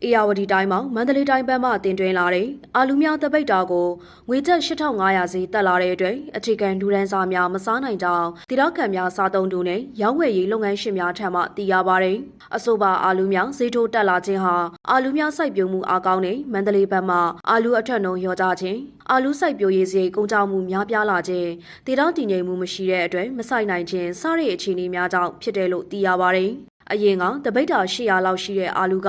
။အေယာဝတီတိုင်းမှာမန္တလေးတိုင်းဘက်မှတင်သွင်းလာတဲ့အာလူများတပိတ်တာကိုငွေကျပ်8500စီတက်လာတဲ့အတွက်အခြေခံဒူရန်စာများမစားနိုင်ကြောင်းတိရခံများစားသုံးသူနဲ့ရောင်းဝယ်ရေးလုပ်ငန်းရှင်များထံမှသိရပါတယ်။အဆိုပါအာလူများဈေးထိုးတက်လာခြင်းဟာအာလူများစိုက်ပျိုးမှုအားကောင်းတဲ့မန္တလေးဘက်မှအာလူအထက်နှုန်းလျော့ကျခြင်းအာလူစိုက်ပျိုးရေးစရိတ်ကုန်ကျမှုများပြားလာခြင်းတိရတည်ငြိမ်မှုမရှိတဲ့အတွက်မဆိုင်နိုင်ခြင်းစတဲ့အခြေအနေများကြောင့်ဖြစ်တယ်လို့သိရပါတယ်။ အရင်ကတပိတ်တာ800လောက်ရှိတဲ့အာလူက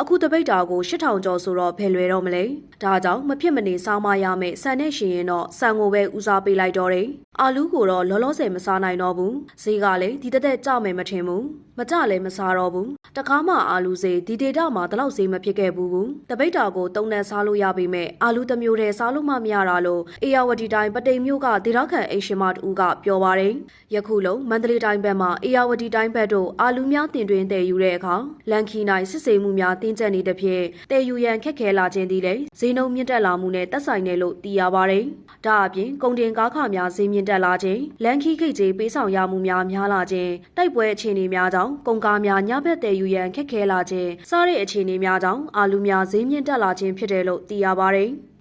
အခုတပိတ်တာကို8000ကျော်ဆိုတော့ဘယ်လွယ်တော့မလဲဒါကြောင့်မဖြစ်မနေစားမရမယ့်ဆန်နဲ့ရှင်ရင်တော့ဆန်ကိုပဲဦးစားပေးလိုက်တော့တယ် အာလူကိုတော့လောလောဆယ်မစားနိုင်တော့ဘူးဈေးကလည်းဒီတက်တက်ကြမယ်မထင်ဘူးမကြလည်းမစားတော့ဘူးတခါမှအာလူဈေးဒီဒေတာမှာတလောက်ဈေးမဖြစ်ခဲ့ဘူးဘူးတပိတ်တာကိုတုံနဲ့စားလို့ရပေမဲ့အာလူတစ်မျိုးတည်းစားလို့မှမရတာလို့အေယာဝတီတိုင်းပတိမ်မြို့ကဒေတာခန်အိမ်ရှင်မတူကပြောပါတယ်ယခုလုံးမန္တလေးတိုင်းဘက်မှာအေယာဝတီတိုင်းဘက်တို့အာလူများတင်တွင်တည်ယူတဲ့အခါလန်ခီနိုင်စစ်ဆေးမှုများတင်းကျပ်နေတဲ့ဖြင့်တည်ယူရန်ခက်ခဲလာခြင်းသည်လည်းဈေးနှုန်းမြင့်တက်လာမှုနဲ့သက်ဆိုင်တယ်လို့သိရပါတယ်။ဒါအပြင်ကုန်တင်ကားခများဈေးမြင့်တက်လာခြင်းလန်ခီခိတ်ကြီးပေးဆောင်ရမှုများများလာခြင်းတိုက်ပွဲအခြေအနေများကြောင့်ကုန်ကားများညဘက်တည်ယူရန်ခက်ခဲလာခြင်းစတဲ့အခြေအနေများကြောင့်အာလူများဈေးမြင့်တက်လာခြင်းဖြစ်တယ်လို့သိရပါတယ်။